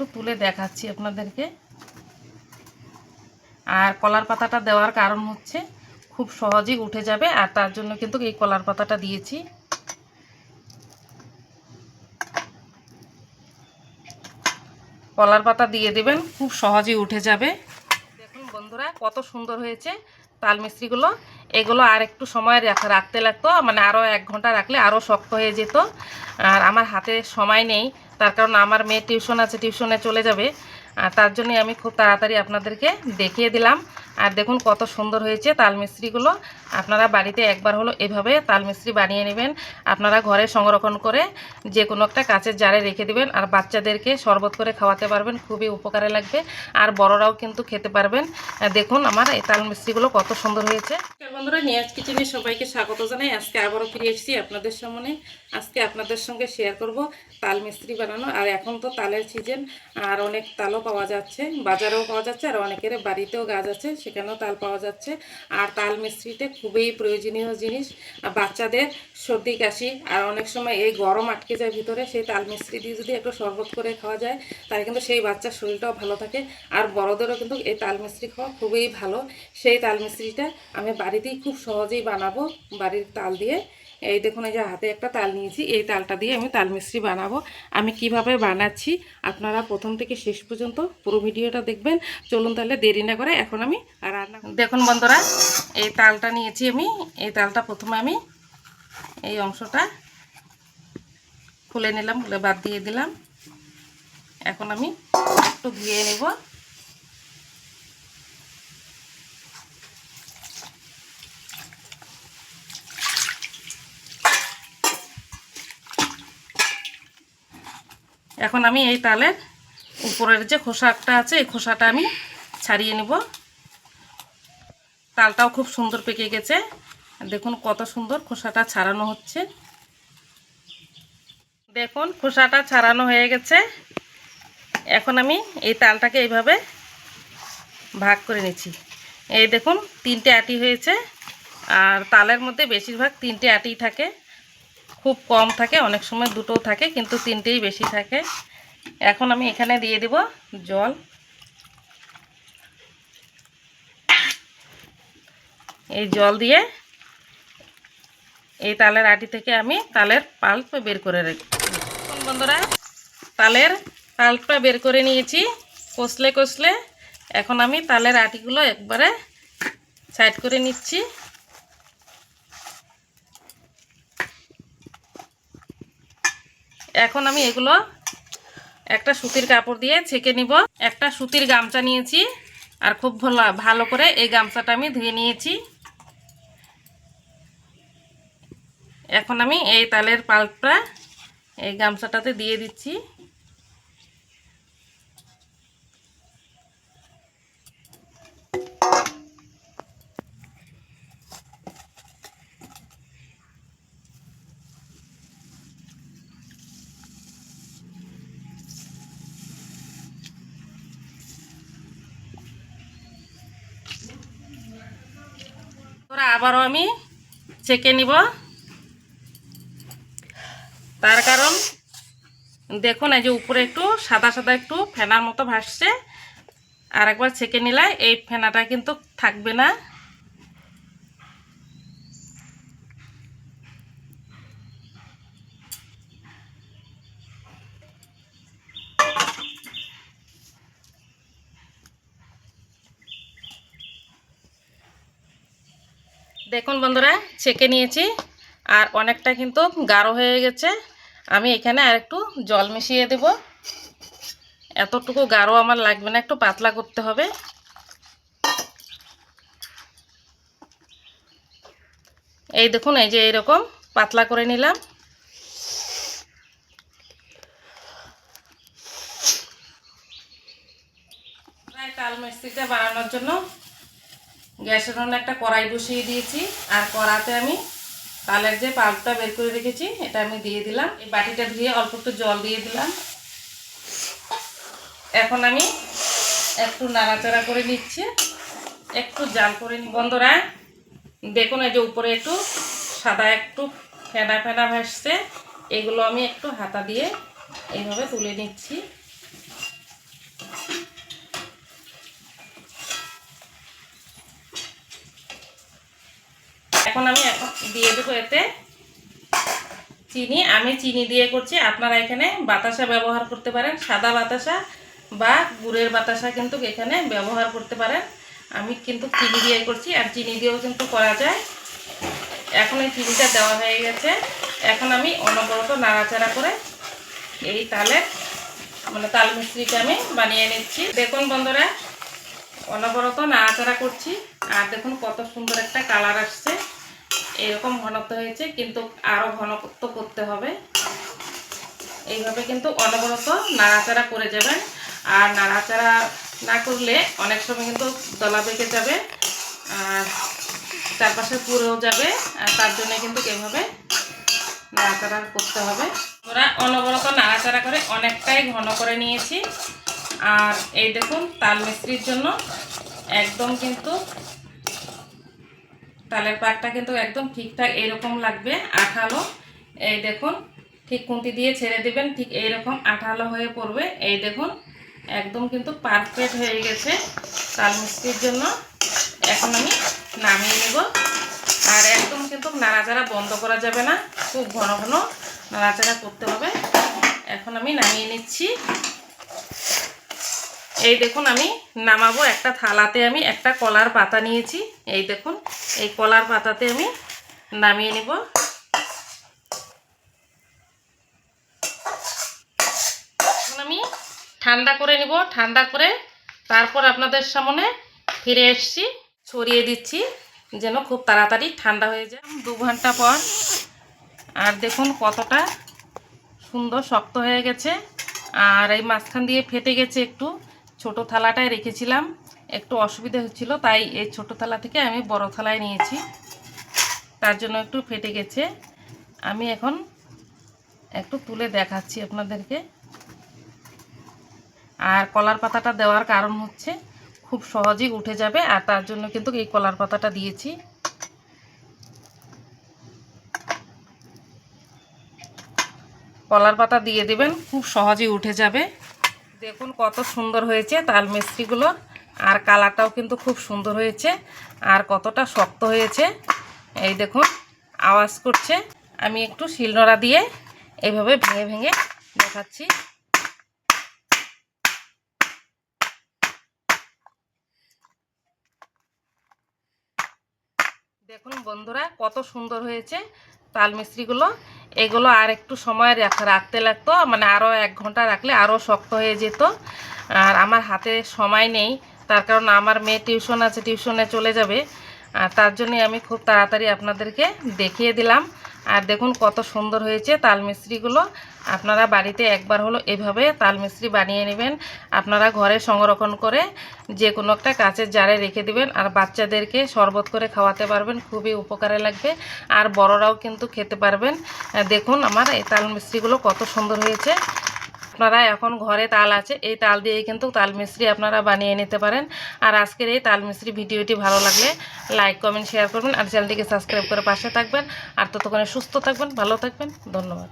একটু তুলে দেখাচ্ছি আপনাদেরকে। আর কলার পাতাটা দেওয়ার কারণ হচ্ছে খুব সহজেই উঠে যাবে, আর তার জন্য কিন্তু এই কলার পাতাটা দিয়েছি। কলার পাতা দিয়ে দেবেন, খুব সহজেই উঠে যাবে। দেখুন বন্ধুরা, কত সুন্দর হয়েছে তাল মিস্ত্রিগুলো। এগুলো আর একটু সময় রাখ- রাখতে লাগতো মানে আরও এক ঘণ্টা রাখলে আরও শক্ত হয়ে যেত। আর আমার হাতে সময় নেই তার কারণ আমার মেয়ে টিউশন আছে, টিউশনে চলে যাবে। আর তার জন্যই আমি খুব তাড়াতাড়ি আপনাদেরকে দেখিয়ে দিলাম। আর দেখুন কত সুন্দর হয়েছে তাল মিস্ত্রিগুলো। আপনারা বাড়িতে একবার হলো এভাবে তাল মিস্ত্রি বানিয়ে নেবেন। আপনারা ঘরে সংরক্ষণ করে যে কোনো একটা কাচের জারে রেখে দিবেন আর বাচ্চাদেরকে শরবত করে খাওয়াতে পারবেন, খুবই উপকারে লাগবে। আর বড়রাও কিন্তু খেতে পারবেন। দেখুন আমার এই তাল মিস্ত্রিগুলো কত সুন্দর হয়েছে। বন্ধুরা, নিয়াজ কিচেনে সবাইকে স্বাগত জানাই। আজকে আবারও ফিরে এসেছি আপনাদের সামনে। আজকে আপনাদের সঙ্গে শেয়ার করব তাল মিস্ত্রি বানানো। আর এখন তো তালের সিজন আর অনেক তালও পাওয়া যাচ্ছে, বাজারেও পাওয়া যাচ্ছে, আর অনেকের বাড়িতেও গাছ আছে সেখানেও তাল পাওয়া যাচ্ছে। আর তাল মিস্ত্রিতে খুবই প্রয়োজনীয় জিনিস। আর বাচ্চাদের সর্দি, কাশি, আর অনেক সময় এই গরম আটকে যায় ভিতরে, সেই তাল মিস্ত্রি দিয়ে যদি একটু শরবত করে খাওয়া যায়, তাহলে কিন্তু সেই বাচ্চার শরীরটাও ভালো থাকে। আর বড়দেরও কিন্তু এই তাল মিস্ত্রি খাওয়া খুবই ভালো। সেই তাল মিস্ত্রিটা আমি বাড়িতেই খুব সহজেই বানাবো, বাড়ির তাল দিয়ে। এই দেখুন, এই যে হাতে একটা তাল নিয়েছি, এই তালটা দিয়ে আমি তাল মিস্ত্রি বানাবো। আমি কীভাবে বানাচ্ছি আপনারা প্রথম থেকে শেষ পর্যন্ত পুরো ভিডিওটা দেখবেন। চলুন তাহলে দেরি না করে এখন আমি রান্না দেখুন বন্ধুরা, এই তালটা নিয়েছি আমি। এই তালটা প্রথমে আমি এই অংশটা খুলে নিলাম, খুলে বাদ দিয়ে দিলাম। এখন আমি একটু ধুয়ে নেব। এখন আমি এই তালের উপরের যে খোসাটা আছে, এই খোসাটা আমি ছাড়িয়ে নেব। তালটাও খুব সুন্দর পেকে গেছে। দেখুন কত সুন্দর খোসাটা ছাড়ানো হচ্ছে। দেখুন খোসাটা ছাড়ানো হয়ে গেছে। এখন আমি এই তালটাকে এইভাবে ভাগ করে নিচ্ছি। এই দেখুন তিনটে আটি হয়েছে। আর তালের মধ্যে বেশিরভাগ তিনটে আটি থাকে। খুব কম থাকে, অনেক সময় দুটো থাকে, কিন্তু তিনটেই বেশি থাকে। এখন আমি এখানে দিয়ে দেব জল। এই জল দিয়ে এই তালের আটি থেকে আমি তালের পাল্প বের করে রাখি বন্ধুরা, তালের পাল্পটা বের করে নিয়েছি, কষলে কষলে। এখন আমি তালের আটিগুলো একবারে সাইড করে নিচ্ছি। এখন আমি এগুলো একটা সুতির কাপড় দিয়ে ছেঁকে নিব। একটা সুতির গামছা নিয়েছি আর খুব ভালো ভালো করে এই গামছাটা আমি ধুয়ে নিয়েছি। এখন আমি এই তালের পাল্পটা এই গামছাটাতে দিয়ে দিচ্ছি। তোরা আবারও আমি ছেঁকে নিব। তার কারণ দেখুন, এই যে উপরে একটু সাদা সাদা একটু ফেনার মতো ভাসছে। আর একবার ছেঁকে নিলে এই ফেনাটা কিন্তু থাকবে না। দেখুন বন্ধুরা, ছেঁকে নিয়েছি আর অনেকটা কিন্তু গাঢ় হয়ে গেছে। আমি এখানে আর একটু জল মিশিয়ে দেব। এতটুকু গাঢ় আমার লাগবে না, একটু পাতলা করতে হবে। এই দেখুন, এই যে এইরকম পাতলা করে নিলাম প্রায় তাল মিস্ত্রিটা বানানোর জন্য গ্যাসের উনুনে একটা কড়াই বসিয়ে দিয়েছি, আর কড়াতে আমি তালের যে পাল্পটা বের করে রেখেছি, এটা আমি দিয়ে দিলাম। এই বাটিটা ধুয়ে অল্প একটু জল দিয়ে দিলাম। এখন আমি একটু নাড়াচাড়া করে নিচ্ছি, একটু জাল করে নি বন্ধুরা, দেখুন এই যে উপরে একটু সাদা একটু ফেনা ফেনা ভাসছে, এগুলো আমি একটু হাতা দিয়ে এইভাবে তুলে নিচ্ছি। এখন আমি দিয়ে দেবো এতে চিনি। আমি চিনি দিয়ে করছি। আপনারা এখানে বাতাসা ব্যবহার করতে পারেন। সাদা বাতাসা বা গুড়ের বাতাসা কিন্তু এখানে ব্যবহার করতে পারেন। আমি কিন্তু চিনি দিয়ে করছি আর চিনি দিয়েও কিন্তু করা যায়। এখন এই চিনিটা দেওয়া হয়ে গেছে। এখন আমি অনবরত নাড়াচাড়া করে এই তালের মানে তাল মিস্ত্রিটা আমি বানিয়ে নিচ্ছি। দেখুন বন্ধুরা, অনবরত নাড়াচাড়া করছি। আর দেখুন কত সুন্দর একটা কালার আসছে। এরকম ঘনত্ব হয়েছে, কিন্তু আরও ঘনত্ব করতে হবে। এইভাবে কিন্তু অনবরত নাড়াচাড়া করে যাবেন। আর নাড়াচাড়া না করলে অনেক সময় কিন্তু দলা বেঁকে যাবে, আর চারপাশে পুরেও যাবে, আর তার জন্য কিন্তু এভাবে নাড়াচাড়া করতে হবে। ওরা অনবরত নাড়াচাড়া করে অনেকটাই ঘন করে নিয়েছি। আর এই দেখুন, তাল মিস্ত্রির জন্য একদম কিন্তু তালের পাকটা কিন্তু একদম ঠিকঠাক এরকম লাগবে, আঠালো। এই দেখুন, ঠিক কুন্তি দিয়ে ছেড়ে দিবেন, ঠিক এইরকম আঠালো হয়ে পড়বে। এই দেখুন, একদম কিন্তু পারফেক্ট হয়ে গেছে তাল মিষ্টির জন্য। এখন আমি নামিয়ে নেব। আর একদম কিন্তু নাড়াচাড়া বন্ধ করা যাবে না, খুব ঘন ঘন নাড়াচাড়া করতে হবে। এখন আমি নামিয়ে নিচ্ছি। এই দেখুন আমি নামাবো একটা থালাতে আমি একটা কলার পাতা নিয়েছি। এই দেখুন, এই কলার পাতাতে আমি নামিয়ে নিব। আমি ঠান্ডা করে নিব, ঠান্ডা করে তারপর আপনাদের সামনে ফিরে এসছি। ছড়িয়ে দিচ্ছি যেন খুব তাড়াতাড়ি ঠান্ডা হয়ে যায়। দু ঘণ্টা পর আর দেখুন কতটা সুন্দর শক্ত হয়ে গেছে। আর এই মাঝখান দিয়ে ফেটে গেছে একটু। ছোট থালাটায় রেখেছিলাম। একটু অসুবিধা হচ্ছিল, তাই এই ছোট থালা থেকে আমি বড় থালায় নিয়েছি। তার জন্য একটু ফেটে গেছে। আমি এখন একটু তুলে দেখাচ্ছি আপনাদেরকে। আর কলার পাতাটা দেওয়ার কারণ হচ্ছে, খুব সহজেই উঠে যাবে, আর তার জন্য কিন্তু এই কলার পাতাটা দিয়েছি। কলার পাতা দিয়ে দেবেন, খুব সহজেই উঠে যাবে। দেখুন কত সুন্দর হয়েছে তাল মিস্ত্রিগুলো। আর কালারটাও কিন্তু খুব সুন্দর হয়েছে। আর কতটা শক্ত হয়েছে। এই দেখুন, আওয়াজ করছে। আমি একটু শিলনোড়া দিয়ে এইভাবে ভেঙে ভেঙে দেখাচ্ছি। দেখুন বন্ধুরা, কত সুন্দর হয়েছে তাল মিস্ত্রিগুলো। এগুলো আর একটু সময় রাখ- রাখতে লাগতো মানে আরও এক ঘণ্টা রাখলে আরও শক্ত হয়ে যেত। আর আমার হাতে সময় নেই, তার কারণ আমার মেয়ে টিউশন আছে, টিউশনে চলে যাবে। আর তার জন্যে আমি খুব তাড়াতাড়ি আপনাদেরকে দেখিয়ে দিলাম। আর দেখুন কত সুন্দর হয়েছে তাল মিস্ত্রিগুলো আপনারা বাড়িতে একবার হলো এভাবে তাল মিস্ত্রি বানিয়ে নেবেন। আপনারা ঘরে সংরক্ষণ করে যে কোনো একটা কাঁচের জারে রেখে দিবেন আর বাচ্চাদেরকে শরবত করে খাওয়াতে পারবেন, খুবই উপকারে লাগবে। আর বড়রাও কিন্তু খেতে পারবেন। দেখুন আমার এই তাল মিস্ত্রিগুলো কত সুন্দর হয়েছে। আপনারা এখন ঘরে তাল আছে, এই তাল দিয়েই কিন্তু তাল মিশ্রি আপনারা বানিয়ে নিতে পারেন। আর আজকের এই তাল মিস্ত্রি ভিডিওটি ভালো লাগলে লাইক, কমেন্ট শেয়ার করবেন আর চ্যানেলটিকে সাবস্ক্রাইব করে পাশে থাকবেন। আর ততক্ষণে সুস্থ থাকবেন, ভালো থাকবেন, ধন্যবাদ।